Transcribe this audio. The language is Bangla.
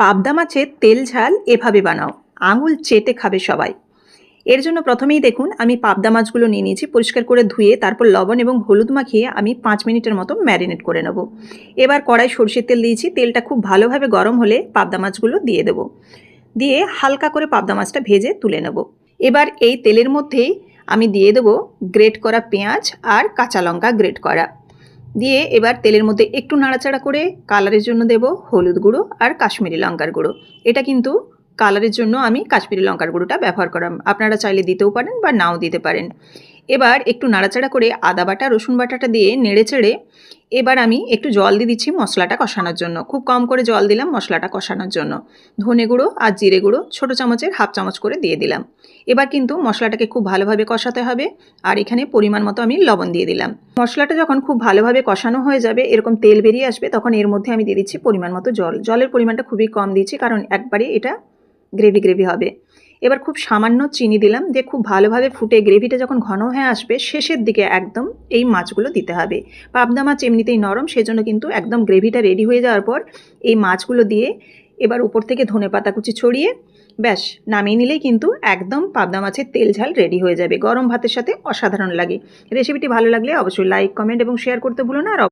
পাবদা মাছের তেল, ঝাল এভাবে বানাও। আঙুল চেটে খাবে সবাই। এর জন্য প্রথমেই দেখুন, আমি পাবদা মাছগুলো নিয়ে নিয়েছি, পরিষ্কার করে ধুয়ে তারপর লবণ এবং হলুদ মাখিয়ে আমি পাঁচ মিনিটের মতো ম্যারিনেট করে নেব। এবার কড়াই সর্ষের তেল দিয়েছি, তেলটা খুব ভালোভাবে গরম হলে পাবদা মাছগুলো দিয়ে দেবো। দিয়ে হালকা করে পাবদা মাছটা ভেজে তুলে নেব। এবার এই তেলের মধ্যেই আমি দিয়ে দেবো গ্রেট করা পেঁয়াজ আর কাঁচা লঙ্কা গ্রেট করা। দিয়ে এবার তেলের মধ্যে একটু নাড়াচাড়া করে কালারের জন্য দেব হলুদ গুঁড়ো আর কাশ্মীরি লঙ্কার গুঁড়ো। এটা কিন্তু কালারের জন্য আমি কাশ্মীরি লঙ্কার গুঁড়োটা ব্যবহার করাম। আপনারা চাইলে দিতেও পারেন বা নাও দিতে পারেন। এবার একটু নাড়াচাড়া করে আদা বাটা, রসুন বাটাটা দিয়ে নেড়ে চেড়ে এবার আমি একটু জল দিয়ে দিচ্ছি মশলাটা কষানোর জন্য। খুব কম করে জল দিলাম মশলাটা কষানোর জন্য। ধনে গুঁড়ো আর জিরে গুঁড়ো ছোটো চামচের হাফ চামচ করে দিয়ে দিলাম। এবার কিন্তু মশলাটাকে খুব ভালোভাবে কষাতে হবে আর এখানে পরিমাণ মতো আমি লবণ দিয়ে দিলাম। মশলাটা যখন খুব ভালোভাবে কষানো হয়ে যাবে, এরকম তেল বেরিয়ে আসবে, তখন এর মধ্যে আমি দিয়ে দিচ্ছি পরিমাণ মতো জল। জলের পরিমাণটা খুবই কম দিচ্ছি কারণ একবারে এটা গ্রেভি গ্রেভি হবে। এবার খুব সামান্য চিনি দিলাম দিয়ে খুব ভালোভাবে ফুটে গ্রেভিটা যখন ঘন হয়ে আসবে, শেষের দিকে একদম এই মাছগুলো দিতে হবে। পাবদা মাছ এমনিতেই নরম, সেজন্য কিন্তু একদম গ্রেভিটা রেডি হয়ে যাওয়ার পর এই মাছগুলো দিয়ে এবার উপর থেকে ধনে পাতা কুচি ছড়িয়ে ব্যাস, নামিয়ে নিলেই কিন্তু একদম পাবদা মাছের তেল ঝাল রেডি হয়ে যাবে। গরম ভাতের সাথে অসাধারণ লাগে। রেসিপিটি ভালো লাগলে অবশ্যই লাইক কমেন্ট এবং শেয়ার করতে ভুলো না আর